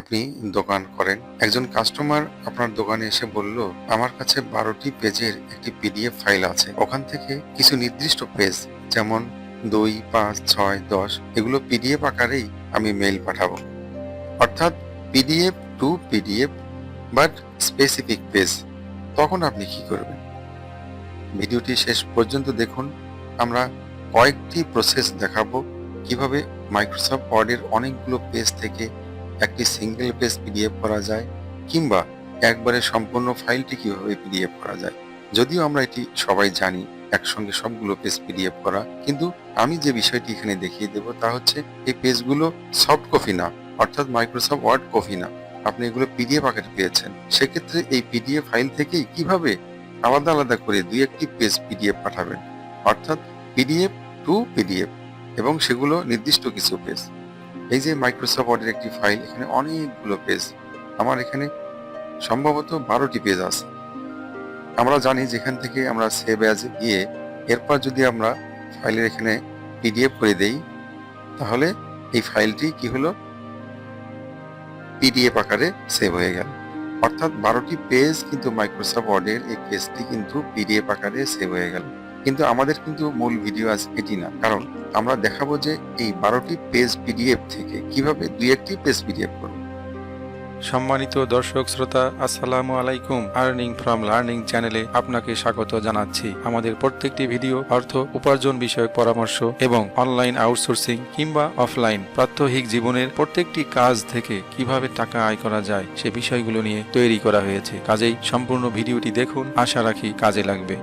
আপনি দোকান করেন। একজন কাস্টমার আপনার দোকানে এসে বলল, আমার কাছে বারোটি পেজের একটি পিডিএফ ফাইল আছে। ওখান থেকে কিছু নির্দিষ্ট পেজ, যেমন দুই, পাঁচ, ছয়, দশ, এগুলো পিডিএফ আকারেই আমি মেইল পাঠাবো। অর্থাৎ PDF to PDF but specific page তখন আপনি কি করবেন? ভিডিওটি শেষ পর্যন্ত দেখুন। আমরা কয়েকটি প্রসেস দেখাবো। কীভাবে মাইক্রোসফট ওয়ার্ডের অনেকগুলো পেজ থেকে একটি সিঙ্গেল পেজ পিডিএফ করা যায়, কিংবা একবারে সম্পূর্ণ ফাইলটি কীভাবে পিডিএফ করা যায়। যদিও আমরা এটি সবাই জানি, একসঙ্গে সবগুলো পেজ পিডিএফ করা, কিন্তু আমি যে বিষয়টি এখানে দেখিয়ে দেব তা হচ্ছে, এই পেজগুলো সফট কপি না, অর্থাৎ মাইক্রোসফট ওয়ার্ড কপি না। আপনি এগুলো পিডিএফ আকারে পেয়েছেন। সেক্ষেত্রে এই পিডিএফ ফাইল থেকেই কীভাবে আলাদা আলাদা করে দুই একটি পেজ পিডিএফ পাঠাবেন? অর্থাৎ পিডিএফ টু পিডিএফ এবং সেগুলো নির্দিষ্ট কিছু পেজ এই যে মাইক্রোসফট ওয়ার্ডের একটি ফাইল এখানে অনেকগুলো পেজ আমার এখানে সম্ভবত বারোটি পেজ আছে। আমরা জানি যেখান থেকে আমরা সেভ অ্যাজ গিয়ে এরপর যদি আমরা ফাইলের এখানে পিডিএফ করে দেই, তাহলে এই ফাইলটি কি হলো? পিডিএফ আকারে সেভ হয়ে গেল। অর্থাৎ বারোটি পেজ কিন্তু মাইক্রোসফট ওয়ার্ডের এই পেজটি কিন্তু পিডিএফ আকারে সেভ হয়ে গেল। কিন্তু আমাদের কিন্তু মূল ভিডিও আজ এটি না। কারণ আমরা দেখাবো যে এই বারোটি পেজ পিডিএফ থেকে কীভাবে দুই একটি পেজ পিডিএফ করব। সম্মানিত দর্শক, শ্রোতা, আসসালামু আলাইকুম। আর্নিং ফ্রম লার্নিং চ্যানেলে আপনাকে স্বাগত জানাচ্ছি। আমাদের প্রত্যেকটি ভিডিও অর্থ, উপার্জন বিষয়ক পরামর্শ এবং অনলাইন আউটসোর্সিং কিংবা অফলাইন প্রাত্যহিক জীবনের প্রত্যেকটি কাজ থেকে কীভাবে টাকা আয় করা যায়, সে বিষয়গুলো নিয়ে তৈরি করা হয়েছে। কাজেই সম্পূর্ণ ভিডিওটি দেখুন। আশা রাখি কাজে লাগবে।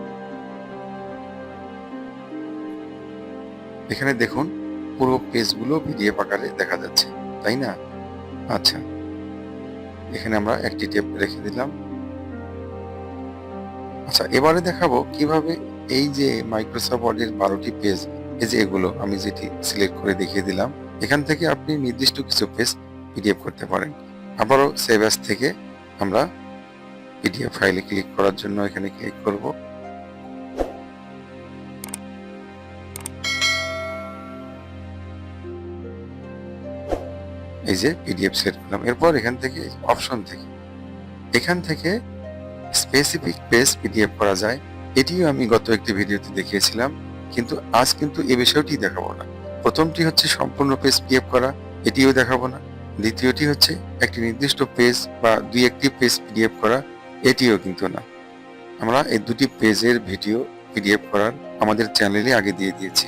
এখানে দেখুন পুরো পেজগুলো পিডিএফ আকারে দেখা যাচ্ছে, তাই না? আচ্ছা এখানে আমরা একটি টেপ রেখে দিলাম। আচ্ছা এবারে দেখাবো কীভাবে এই যে মাইক্রোসফট ওয়ার্ডের বারোটি পেজ এই যে এগুলো, আমি যেটি সিলেক্ট করে দেখিয়ে দিলাম, এখান থেকে আপনি নির্দিষ্ট কিছু পেজ পিডিএফ করতে পারেন। আবারও সেভ থেকে আমরা পিডিএফ ফাইলে ক্লিক করার জন্য এখানে ক্লিক করব। এই যে পিডিএফ সেট করলাম। এরপর এখান থেকে অপশন থেকে। এখান থেকে স্পেসিফিক পেজ পিডিএফ করা যায়। এটিও আমি গত একটি ভিডিওতে দেখিয়েছিলাম। কিন্তু আজ কিন্তু এ বিষয়টি দেখাবো না। প্রথমটি হচ্ছে সম্পূর্ণ পেজ পিডিএফ করা। এটিও দেখাবো না। দ্বিতীয়টি হচ্ছে একটি নির্দিষ্ট পেজ বা দুই একটি পেজ পিডিএফ করা। এটিও কিন্তু না। আমরা এই দুটি পেজের ভিডিও পিডিএফ করার আমাদের চ্যানেলে আগে দিয়ে দিয়েছি।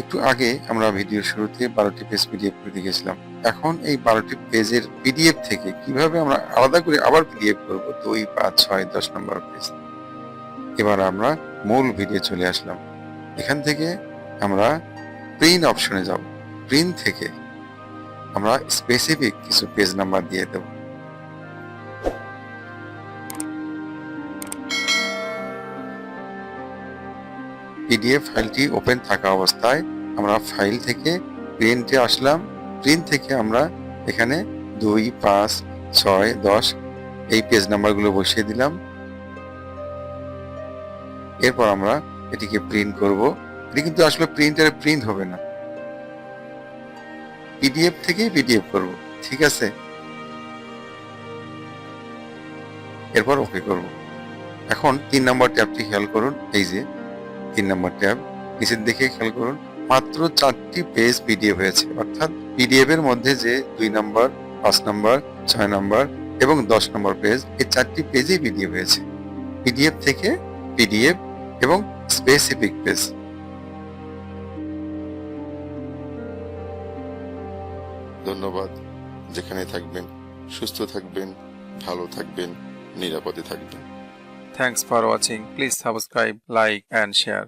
একটু আগে আমরা ভিডিও শুরুতে বারোটি পেজ পিডিএফ করে দেখেছিলাম এখন এই বারোটি পেজের পিডিএফ থেকে কীভাবে আমরা আলাদা করে আবার পিডিএফ করব দুই পাঁচ, ছয়, দশ নম্বর পেজ এবার আমরা মূল ভিডিও চলে আসলাম। এখান থেকে আমরা প্রিন্ট অপশনে যাব। প্রিন্ট থেকে আমরা স্পেসিফিক কিছু পেজ নাম্বার দিয়ে দেব। পিডিএফ ফাইলটি ওপেন থাকা অবস্থায় আমরা ফাইল থেকে প্রিন্টে আসলাম। প্রিন্ট থেকে আমরা এখানে দুই, পাঁচ, ছয়, দশ এই পেজ নাম্বারগুলো বসিয়ে দিলাম। এরপর আমরা এটিকে প্রিন্ট করব। এটি কিন্তু আসলে প্রিন্টারে প্রিন্ট হবে না। পিডিএফ থেকেই পিডিএফ করব, ঠিক আছে? এরপর ওকে করব। এখন তিন নম্বর ট্যাবটি খেয়াল করুন, এই যে তিন নম্বর ট্যাব। নিচের দিকে খেয়াল করুন মাত্র চারটি পেজ পিডিএফ হয়েছে। অর্থাৎ পিডিএফ এর মধ্যে যে দুই নম্বর পাঁচ নম্বর ছয় নম্বর এবং দশ নম্বর পেজ এই চারটি পেজই পিডিএফ হয়েছে। পিডিএফ থেকে পিডিএফ এবং স্পেসিফিক পেজ ধন্যবাদ। যেখানে থাকবেন সুস্থ থাকবেন ভালো থাকবেন নিরাপদে থাকবেন। Thanks for watching please subscribe like and share